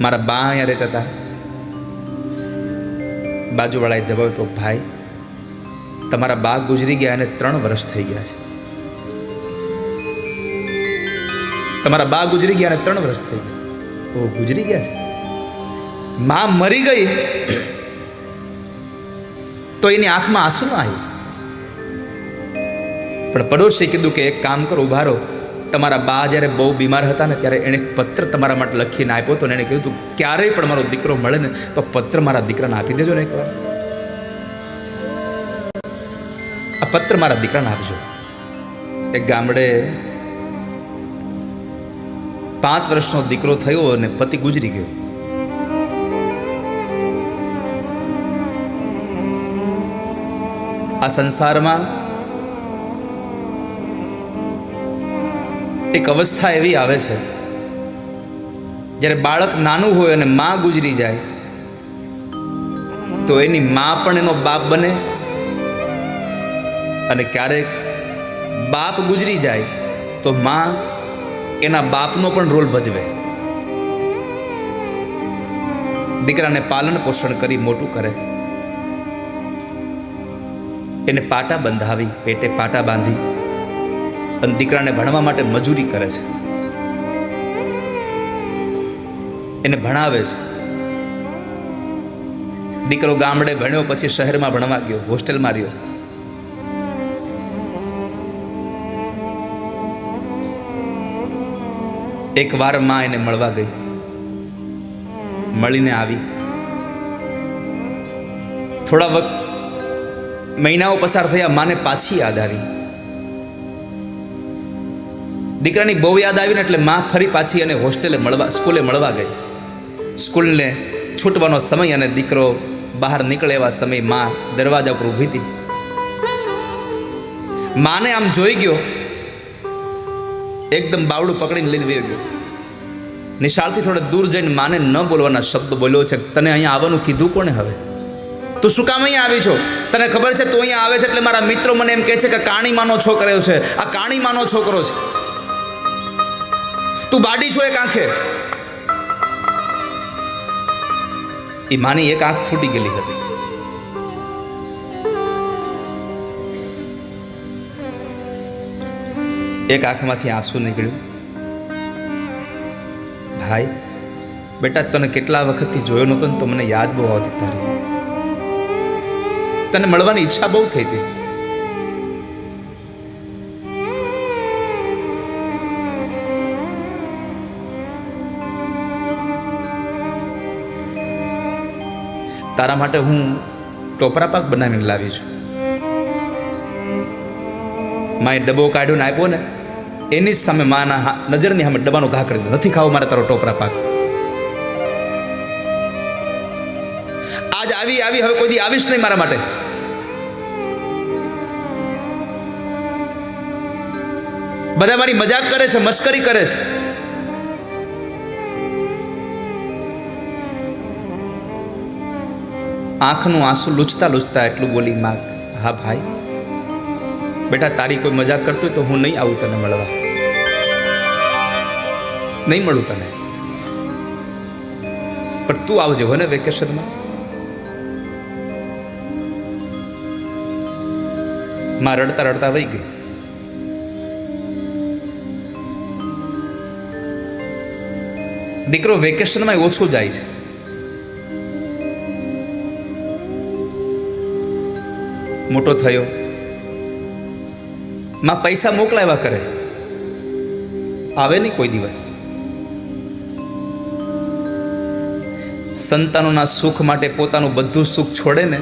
મારા બા અહીંયા રહેતા હતા. બાજુવાળાએ જવાબ આપ્યો, ભાઈ, તમારા બા ગુજરી ગયા અને ત્રણ વર્ષ થઈ ગયા છે. તમારા બા ગુજરી ગયા અને ત્રણ વર્ષ થઈ ગયા. ઓ, ગુજરી ગયા છે? મા મરી ગઈ? તો એની આંખમાં આંસુ ન આવ્યું. પણ પડોશી કીધું કે, એક કામ કરો, ઊભા રહો. તમારા બા જ્યારે બહુ બીમાર હતા ને ત્યારે એણે પત્ર તમારા માટે લખીને આપ્યો હતો ને એણે કહ્યું હતું ક્યારેય પણ મારો દીકરો મળે ને તો પત્ર મારા દીકરાને આપી દેજો ને એકવાર. આ પત્ર મારા દીકરાને આપજો. એક ગામડે પાંચ વર્ષનો દીકરો થયો અને પતિ ગુજરી ગયો. આ સંસારમાં એક અવસ્થા એવી આવે છે, જ્યારે બાળક નાનું હોય અને માં ગુજરી જાય, તો એની માં પણ એનો બાપ બને અને ક્યારેક બાપ ગુજરી જાય, તો માં એના બાપનો પણ રોલ ભજવે. દીકરાને પાલન પોષણ કરી મોટું કરે. એને પાટા બંધાવી, પેટે પાટા બાંધી. અને દીકરાને ભણવા માટે મજૂરી કરે છે. એને ભણાવે છે. દીકરો ગામડે ભણ્યો, પછી શહેરમાં ભણવા ગયો, હોસ્ટેલમાં રહ્યો. એક વારમાં એને મળવા ગઈ. મળીને આવી. થોડા વખત મહિનાઓ પસાર થયા, માને પાછી યાદ આવી. દીકરાની બહુ યાદ આવીને એટલે માં ફરી પાછી અને હોસ્ટેલે મળવા, સ્કૂલે મળવા ગઈ. સ્કૂલને છૂટવાનો સમય અને દીકરો બહાર નીકળે એવા સમયમાં દરવાજા ઉપર ઊભી હતી. માને આમ જોઈ ગયો. એકદમ બાવડું પકડીને લઈને વહી ગયો. નિશાળથી થોડે દૂર જઈને માને ન બોલવાના શબ્દ બોલ્યો છે તને અહીંયા આવવાનું કીધું કોને હવે? તું શું કામ અહીંયા આવી છો? તને ખબર છે તું અહીંયા આવે છે એટલે મારા મિત્રો મને એમ કહે છે કે કાણીમાનો છોકરો છે. આ કાણીમાનો છોકરો છે. તું બાડી છો એક આંખે? એ માની એક આંખ ફૂટી ગયેલી હતી. એક આંખમાંથી આંસુ નીકળ્યું. ભાઈ, બેટા, તને કેટલા વખતથી જોયો નહોતો ને તો મને યાદ બહુ આવતી તારી. તને મળવાની ઈચ્છા બહુ થઈ હતી. તારા માટે હું ટોપરા પાક બનાવીને લાવી છું. માએ ડબ્બો કાઢ્યો ને આપ્યો ને, એની જ સામે માના નજરની સામે ડબ્બાનો ઘા કરી દીધો. નથી ખાવો મારે તારો ટોપરા પાક. આજ આવી આવી, હવે કોઈ દી આવીશ નહીં મારા માટે. બધા મારી મજાક કરે છે, મસ્કરી કરે છે. આંખનું આંસુ લૂછતા લૂછતા એટલું બોલી માં, હા ભાઈ, બેટા તારી કોઈ મજાક કરતો તો હું નહીં આવું તને મળવા. નહીં મળું તને. પણ તું આવજે હો ને વેકેશનમાં. માં રડતા રડતા વહી ગઈ. દીકરો વેકેશનમાં ઓછું જાય છે. મોટો થયો. માં પૈસા મોકલાવ્યા કરે. આવે નહીં કોઈ દિવસ. સંતાનોના સુખ માટે પોતાનું બધું સુખ છોડે ને,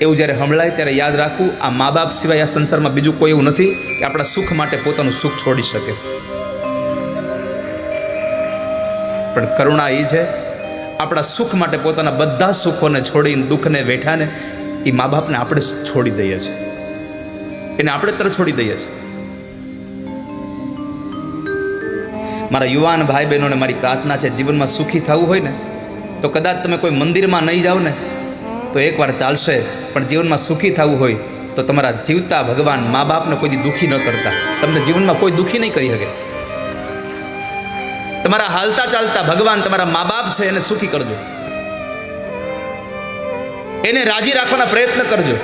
એવું જ્યારે હમળાય ત્યારે યાદ રાખવું, આ મા બાપ સિવાય આ સંસારમાં બીજું કોઈ એવું નથી કે આપણા સુખ માટે પોતાનું સુખ છોડી શકે. પણ કરુણા એ છે, આપણા સુખ માટે પોતાના બધા સુખોને છોડીને દુઃખને વેઠાને એ મા બાપને આપણે છોડી દઈએ છીએ. એને આપણે તરત છોડી દઈએ છીએ. મારા યુવાન ભાઈ બહેનોને મારી પ્રાર્થના છે, જીવનમાં સુખી થવું હોય ને, તો કદાચ તમે કોઈ મંદિરમાં નહીં જાઓ ને, તો એકવાર ચાલશે. પણ જીવનમાં સુખી થવું હોય, તો તમારા જીવતા ભગવાન મા બાપને કોઈ દુઃખી ન કરતા. તમને જીવનમાં કોઈ દુઃખી નહીં કરી શકે. તમારા હાલતા ચાલતા ભગવાન તમારા મા બાપ છે, એને સુખી કરજો. એને રાજી રાખવાના પ્રયત્ન કરજો.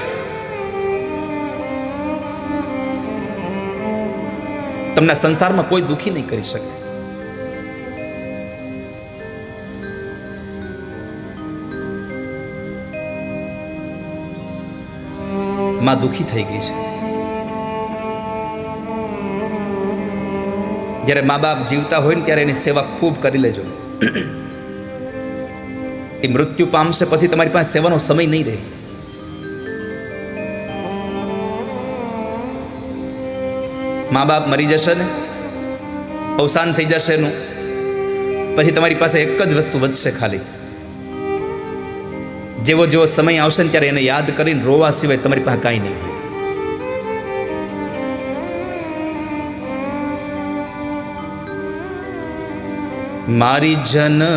તમને સંસારમાં કોઈ દુખી નહીં કરી શકે. માં દુખી થઈ ગઈ છે. જ્યારે મા બાપ જીવતા હોય ને ત્યારે એની સેવા ખૂબ કરી લેજો. એ મૃત્યુ પામશે પછી તમારી પાસે સેવાનો સમય નહીં રહે. મા બાપ મરી જશે ને? અવસાન થઈ જશે એનું. પછી તમારી પાસે એક જ વસ્તુ વધશે ખાલી. જેવો જેવો સમય આવશે ને ત્યારે એને યાદ કરીને રોવા સિવાય તમારી પાસે કાંઈ નહીં. મારી જન્મની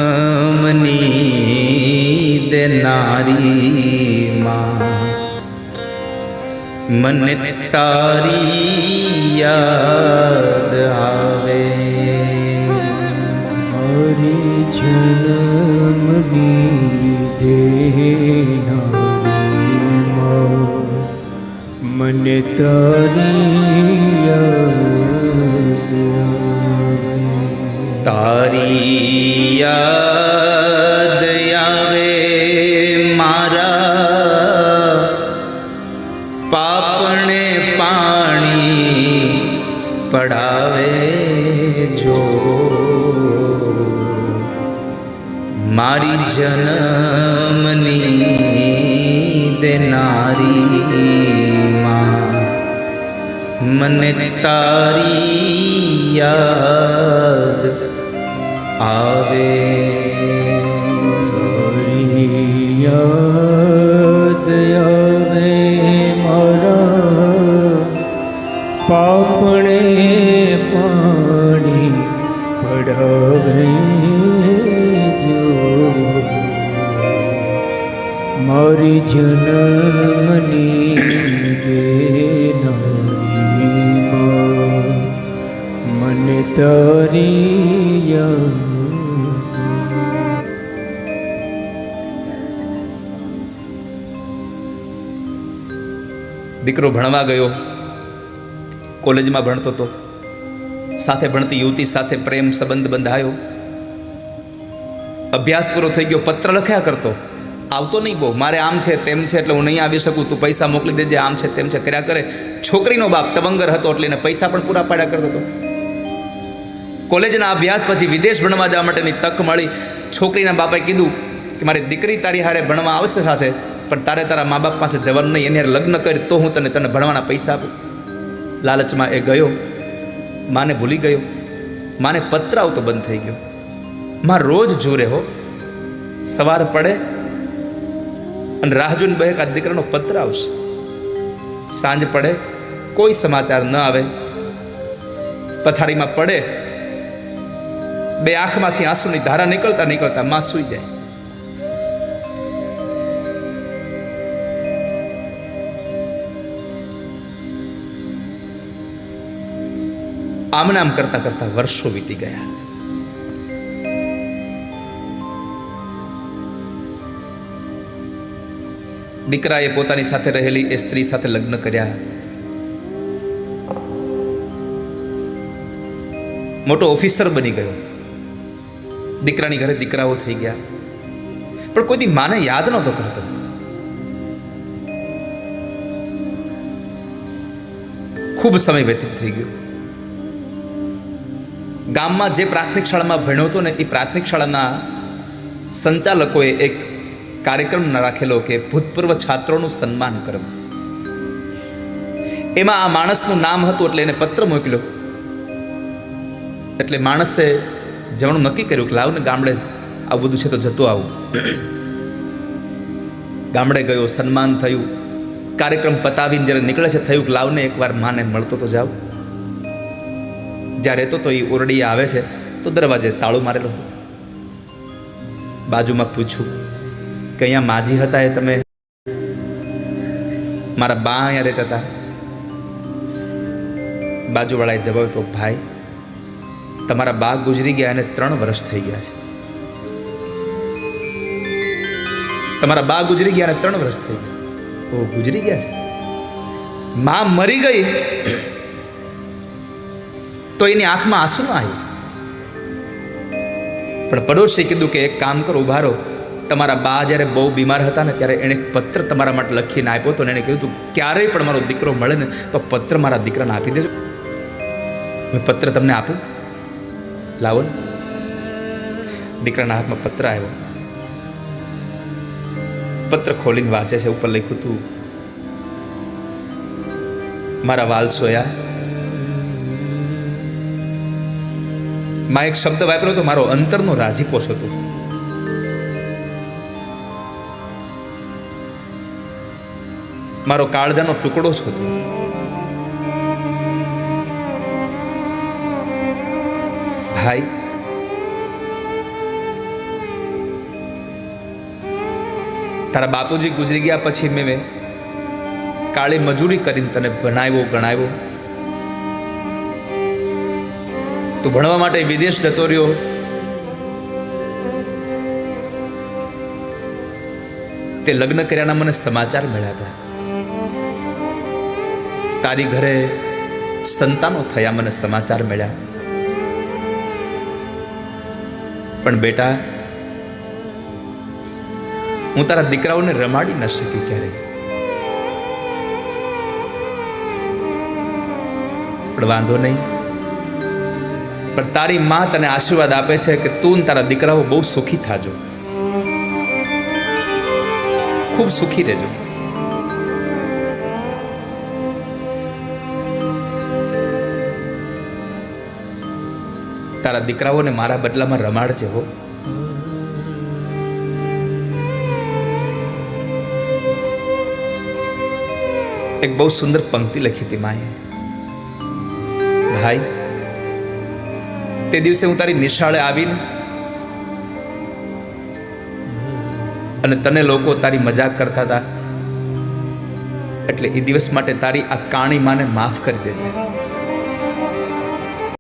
દેનારી માં. મને તારી યાદ આવે. મારી જન્મની દેનારી માં. મને તારી યાદ તારી યાદ આવે મારા પાપણે પાણી પડાવે જો. મારી જન્મની દેનારી મને તારી યાદ આવે. તારી યાદ આવે મારા. પાપણે પાણી પડાવે મારી જન્મની મને તારી યાદ દીકરો ભણવા ગયો, કોલેજમાં ભણતો હતો સાથે ભણતી યુવતી સાથે પ્રેમ સંબંધ બંધાયો. અભ્યાસ પૂરો થઈ ગયો, પત્ર લખ્યા કરતો. આવતો નહીં બહુ, મારે આમ છે, તેમ છે, એટલે હું નહીં આવી શકું, તું પૈસા મોકલી દેજે, આમ છે, તેમ છે, કર્યા કરે. છોકરીનો બાપ તબંગર હતો, એટલે એને પૈસા પણ પૂરા પાડ્યા કરતો હતો. કોલેજના અભ્યાસ પછી વિદેશ ભણવા જવા માટેની તક મળી. છોકરીના બાપાએ કીધું કે, મારી દીકરી તારી હારે ભણવા આવશે સાથે. પણ તારે તારા મા બાપ પાસે જવાનું નહીં. એની લગ્ન કરી તો હું તને તને ભણવાના પૈસા આપું. લાલચમાં એ ગયો. માને ભૂલી ગયો. માને પત્ર આવતો બંધ થઈ ગયો. માં રોજ જોરે હો. સવાર પડે અને રાહ જોઈને બે આ દીકરાનો પત્ર આવશે. સાંજ પડે, કોઈ સમાચાર ન આવે. પથારીમાં પડે. બે આંખમાંથી આંસુની ધારા નીકળતા નીકળતા માં સૂઈ જાય. આમ નામ કરતા કરતા વર્ષો વીતી ગયા દીકરાએ પોતાની સાથે રહેલી એ સ્ત્રી સાથે લગ્ન કર્યા મોટો ઓફિસર બની ગયો દીકરાની ઘરે દીકરાઓ થઈ ગયા પણ કોઈ દી માને યાદ નહોતો કરતો ખૂબ સમય વ્યતીત થઈ ગયો ગામમાં જે પ્રાથમિક શાળામાં ભણ્યો હતો ને, એ પ્રાથમિક શાળાના સંચાલકોએ એક કાર્યક્રમ રાખેલો કે ભૂતપૂર્વ છાત્રોનું સન્માન કરવું. એમાં આ માણસનું નામ હતું એટલે એને પત્ર મોકલ્યો. એટલે માણસે જવાનું નક્કી કર્યું કે લાવને ગામડે આવું બધું છે તો જતો આવું. ગામડે ગયો, સન્માન થયું. કાર્યક્રમ પતાવીને જ્યારે નીકળે છે, થયું કે લાવને એકવાર માને મળતો તો જાવ જ્યાં રહેતો તો એ ઓરડી આવે છે, તો દરવાજે તાળું મારેલો હતું. બાજુમાં પૂછ્યું કે અહીંયા માજી હતા એ તમે? મારા બા અહીંયા રહેતા હતા. બાજુવાળાએ જવાબ આપ્યો, ભાઈ, તમારા બા ગુજરી ગયા અને ત્રણ વર્ષ થઈ ગયા છે. તમારા બા ગુજરી ગયા અને ત્રણ વર્ષ થઈ ગયા? ઓ ગુજરી ગયા છે? મા મરી ગઈ? તો એની આંખમાં આંસુ ના આવ્યું. પણ પડોશી કીધું કે એક કામ કરો, ઊભા રહો. તમારા બા જ્યારે બહુ બીમાર હતા ને, ત્યારે એણે પત્ર તમારા માટે લખીને આપ્યો હતો ને એણે કહ્યું હતું, ક્યારેય પણ મારો દીકરો મળે ને, તો પત્ર મારા દીકરાને આપી દેજો. મેં પત્ર તમને આપું લાવો ને. દીકરાના હાથમાં પત્ર આવ્યો. પત્ર ખોલીને વાંચે છે, ઉપર લખ્યું હતું, મારા વાલ સોયા માં એક શબ્દ વાપર્યો તો મારો અંતરનો રાજીપો હતો. મારો કાળજાનો ટુકડો જ હતો. ભાઈ, તારા બાપુજી ગુજરી ગયા પછી મેં કાળી મજૂરી કરીને તને ભણાવ્યો, ગણાવ્યો. તું ભણવા માટે વિદેશ જતો રહ્યો? તે લગ્ન કર્યાના મને સમાચાર મળ્યા હતા. તારી ઘરે સંતાનો થયા મને સમાચાર મળ્યા. પણ બેટા, હું તારા દીકરાઓને રમાડી ન શકી ક્યારેય. પણ વાંધો નહીં. પણ તારી માં તને આશીર્વાદ આપે છે કે તું ને તારા દીકરાઓ બહુ સુખી થાજો. ખૂબ સુખી રહેજો. તારા દીકરાઓને મારા બદલામાં રમાડજે હો. એક બહુ સુંદર પંક્તિ લખી હતી માએ. ભાઈ તે દિવસે હું તારી નિશાળે આવીને અને તને લોકો તારી મજાક કરતા હતા. એટલે એ દિવસ માટે તારી આ કાણી માને માફ કરી દેજે.